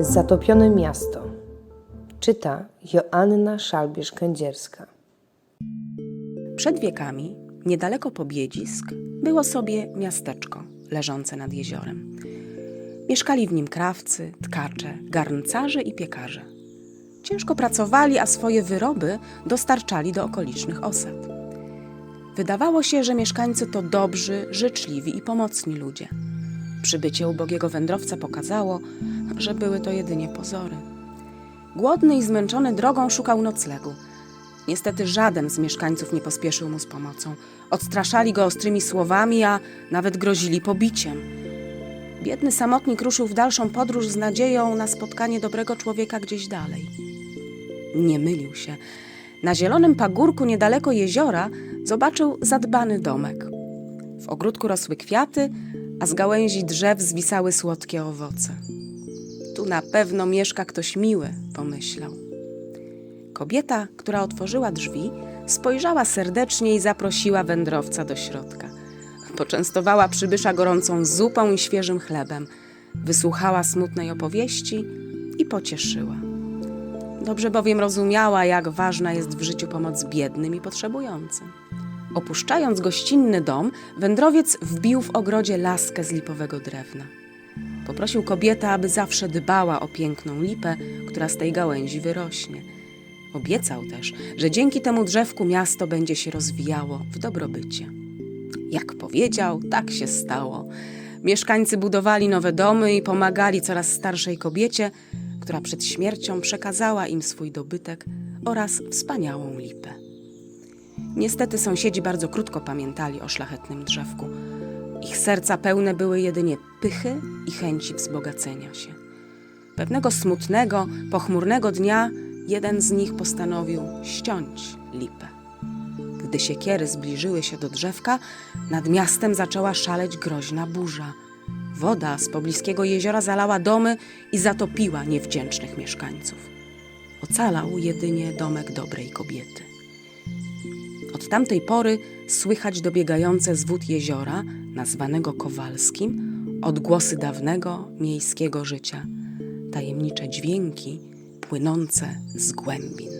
Zatopione miasto. Czyta Joanna Szalbierz-Kędzierska. Przed wiekami, niedaleko Pobiedzisk, było sobie miasteczko leżące nad jeziorem. Mieszkali w nim krawcy, tkacze, garncarze i piekarze. Ciężko pracowali, a swoje wyroby dostarczali do okolicznych osad. Wydawało się, że mieszkańcy to dobrzy, życzliwi i pomocni ludzie. Przybycie ubogiego wędrowca pokazało, że były to jedynie pozory. Głodny i zmęczony drogą szukał noclegu. Niestety żaden z mieszkańców nie pospieszył mu z pomocą. Odstraszali go ostrymi słowami, a nawet grozili pobiciem. Biedny samotnik ruszył w dalszą podróż z nadzieją na spotkanie dobrego człowieka gdzieś dalej. Nie mylił się. Na zielonym pagórku niedaleko jeziora zobaczył zadbany domek. W ogródku rosły kwiaty, a z gałęzi drzew zwisały słodkie owoce. Tu na pewno mieszka ktoś miły, pomyślał. Kobieta, która otworzyła drzwi, spojrzała serdecznie i zaprosiła wędrowca do środka. Poczęstowała przybysza gorącą zupą i świeżym chlebem, wysłuchała smutnej opowieści i pocieszyła. Dobrze bowiem rozumiała, jak ważna jest w życiu pomoc biednym i potrzebującym. Opuszczając gościnny dom, wędrowiec wbił w ogrodzie laskę z lipowego drewna. Poprosił kobietę, aby zawsze dbała o piękną lipę, która z tej gałęzi wyrośnie. Obiecał też, że dzięki temu drzewku miasto będzie się rozwijało w dobrobycie. Jak powiedział, tak się stało. Mieszkańcy budowali nowe domy i pomagali coraz starszej kobiecie, która przed śmiercią przekazała im swój dobytek oraz wspaniałą lipę. Niestety sąsiedzi bardzo krótko pamiętali o szlachetnym drzewku. Ich serca pełne były jedynie pychy i chęci wzbogacenia się. Pewnego smutnego, pochmurnego dnia jeden z nich postanowił ściąć lipę. Gdy siekiery zbliżyły się do drzewka, nad miastem zaczęła szaleć groźna burza. Woda z pobliskiego jeziora zalała domy i zatopiła niewdzięcznych mieszkańców. Ocalał jedynie domek dobrej kobiety. Od tamtej pory słychać dobiegające z wód jeziora, nazwanego Kowalskim, odgłosy dawnego miejskiego życia, tajemnicze dźwięki płynące z głębin.